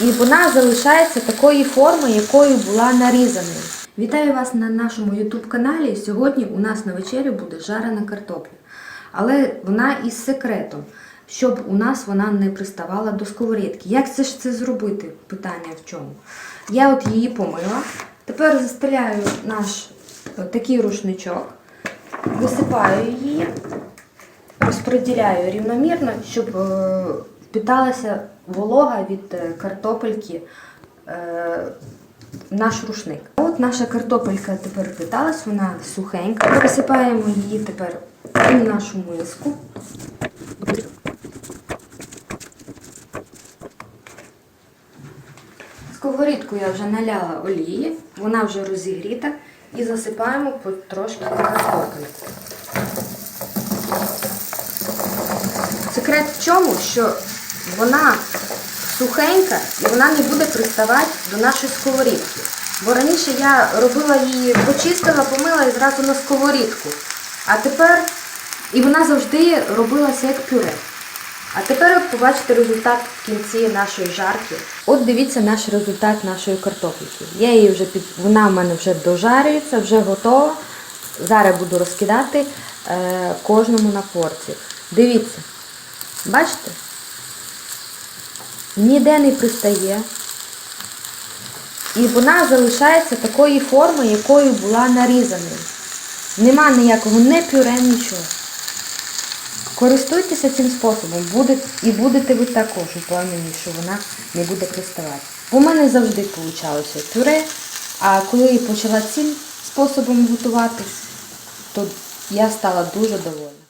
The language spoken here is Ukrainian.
і вона залишається такої форми, якою була нарізаною. Вітаю вас на нашому YouTube каналі. Сьогодні у нас на вечерю буде жарена картопля. Але вона із секретом, щоб у нас вона не приставала до сковорідки. Як це ж це зробити? Питання в чому? Я от її помила. Тепер застеляю наш е, такий рушничок, висипаю її, розподіляю рівномірно, щоб е, впіталася волога від е, картопельки е, наш рушник. От наша картопелька тепер впиталась, вона сухенька. Пересипаємо її тепер у нашу миску. Сковорідку я вже наляла олії, вона вже розігріта і засипаємо потрошки картопельку. Секрет в чому, що вона сухенька і вона не буде приставати до нашої сковорідки. Бо раніше я робила її, почистила, помила і зразу на сковорідку. А тепер і вона завжди робилася як пюре. А тепер побачите результат в кінці нашої жарки. От дивіться наш результат нашої картопліки. Я її вже під вона в мене вже дожарюється, вже готова. Зараз буду розкидати е, кожному на порцію. Дивіться, бачите? Ніде не пристає. І вона залишається такої форми, якою була нарізаною. Нема ніякого не пюре, нічого. Користуйтеся цим способом буде, і будете ви також упевнені, що вона не буде приставати. У мене завжди вийшло пюре, а коли я почала цим способом готувати, то я стала дуже довольна.